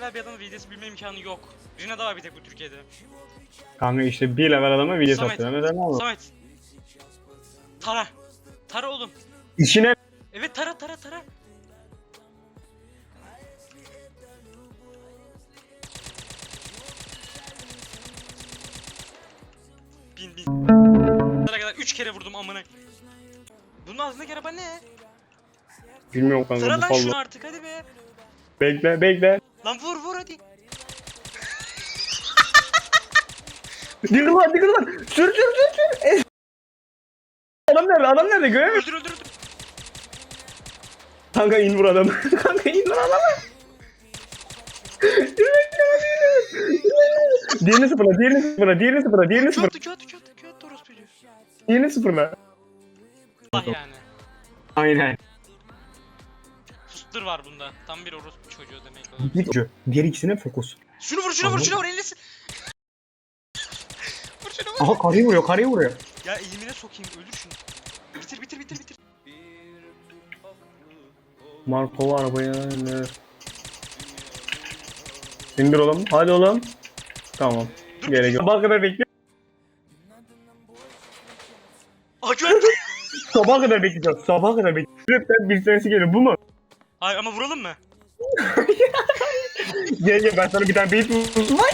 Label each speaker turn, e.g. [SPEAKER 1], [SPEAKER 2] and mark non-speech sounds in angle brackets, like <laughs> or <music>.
[SPEAKER 1] level bir adamın VD'si bilme imkanı yok. Rina'da var bir tek bu Türkiye'de.
[SPEAKER 2] Kanka işte bir level adama video
[SPEAKER 1] Samet.
[SPEAKER 2] satıyor. Neden ama?
[SPEAKER 1] Samet. Tara. Tara oğlum.
[SPEAKER 2] İşine
[SPEAKER 1] Evet tara tara tara. Bin bin. Tara kadar 3 kere vurdum amına. Bunun ağzındaki araba ne?
[SPEAKER 2] bilmiyorum kanka
[SPEAKER 1] Tara
[SPEAKER 2] bu
[SPEAKER 1] lan şunu
[SPEAKER 2] fazla.
[SPEAKER 1] artık hadi be.
[SPEAKER 2] Bekle bekle.
[SPEAKER 1] Lan vur vur hadi. <laughs>
[SPEAKER 2] Diggle lan diggle lan. Sür sür sür sür. Es- Adam nerede? Adam nerede? Göremiyorum.
[SPEAKER 1] Öldür öldür öldür.
[SPEAKER 2] Kanka in vur adamı. <laughs> Kanka in vur adamı. Diğerini sıfırla, diğerini sıfırla, diğerini sıfırla, diğerini
[SPEAKER 1] Q
[SPEAKER 2] sıfırla,
[SPEAKER 1] attı Q attı Q attı Q attı orospu çocuğu.
[SPEAKER 2] diğerini sıfırla.
[SPEAKER 1] Allah yani.
[SPEAKER 2] Aynen.
[SPEAKER 1] Fıstır var bunda. Tam bir orospu çocuğu demek o.
[SPEAKER 2] Git ucu. Diğer ikisine fokus.
[SPEAKER 1] Şunu vur şunu vur şunu vur ellesin. <laughs> vur şunu vur.
[SPEAKER 2] Aha karıyı vuruyor, karıyı vuruyor.
[SPEAKER 1] Ya elimine sokayım öldür şunu. Bitir bitir bitir bitir.
[SPEAKER 2] Markova arabaya ne? İndir oğlum. Hadi oğlum. Tamam.
[SPEAKER 1] Dur
[SPEAKER 2] Gerek yok. Sabaha kadar bekliyor.
[SPEAKER 1] Aa güven.
[SPEAKER 2] Sabaha kadar bekleyeceğiz. Sabaha kadar bekleyeceğiz. Hepten bir tanesi geliyor. Bu mu?
[SPEAKER 1] Hayır ama vuralım mı? <laughs>
[SPEAKER 2] Gel gel ben sana bir tane bait buldum. <laughs>